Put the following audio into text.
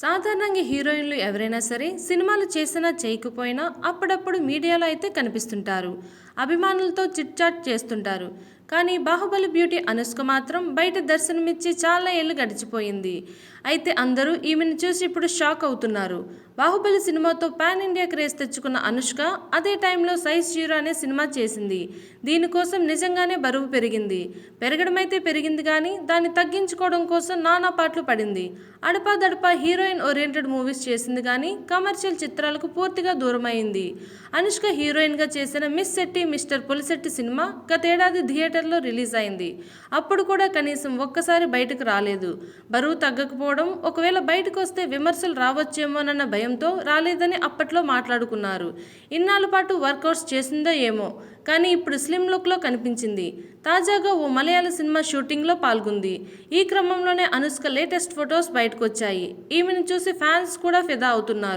సాధారణంగా హీరోయిన్లు ఎవరైనా సరే సినిమాలు చేసినా చేయకపోయినా అప్పుడప్పుడు మీడియాలో అయితే కనిపిస్తుంటారు. అభిమానులతో చిట్ చాట్ చేస్తుంటారు. కానీ బాహుబలి బ్యూటీ అనుష్క మాత్రం బయట దర్శనమిచ్చి చాలా ఏళ్ళు గడిచిపోయింది. అయితే అందరూ ఈమెను చూసి ఇప్పుడు షాక్ అవుతున్నారు. బాహుబలి సినిమాతో పాన్ ఇండియా క్రేజ్ తెచ్చుకున్న అనుష్క అదే టైంలో సైజ్ జీరో అనే సినిమా చేసింది. దీనికోసం నిజంగానే బరువు పెరిగింది. పెరగడమైతే పెరిగింది కానీ దాన్ని తగ్గించుకోవడం కోసం నానా పాటలు పడింది. అడపాదడపా హీరోయిన్ ఓరియంటెడ్ మూవీస్ చేసింది కానీ కమర్షియల్ చిత్రాలకు పూర్తిగా దూరమైంది. అనుష్క హీరోయిన్గా చేసిన మిస్ శెట్టి మిస్టర్ పులిశెట్టి సినిమా గతేడాది థియేటర్ థియేటర్లో రిలీజ్ అయింది. అప్పుడు కూడా కనీసం ఒక్కసారి బయటకు రాలేదు. బరువు తగ్గకపోవడం ఒకవేళ బయటకు వస్తే విమర్శలు రావచ్చేమోనన్న భయంతో రాలేదని అప్పట్లో మాట్లాడుకున్నారు. ఇన్నాళ్ళ పాటు వర్కౌట్స్ చేసిందో ఏమో కానీ ఇప్పుడు స్లిమ్ లుక్లో కనిపించింది. తాజాగా ఓ మలయాళ సినిమా షూటింగ్లో పాల్గొంది. ఈ క్రమంలోనే అనుష్క లేటెస్ట్ ఫొటోస్ బయటకు వచ్చాయి ఈమెను చూసి ఫ్యాన్స్ కూడా ఫిదా అవుతున్నారు.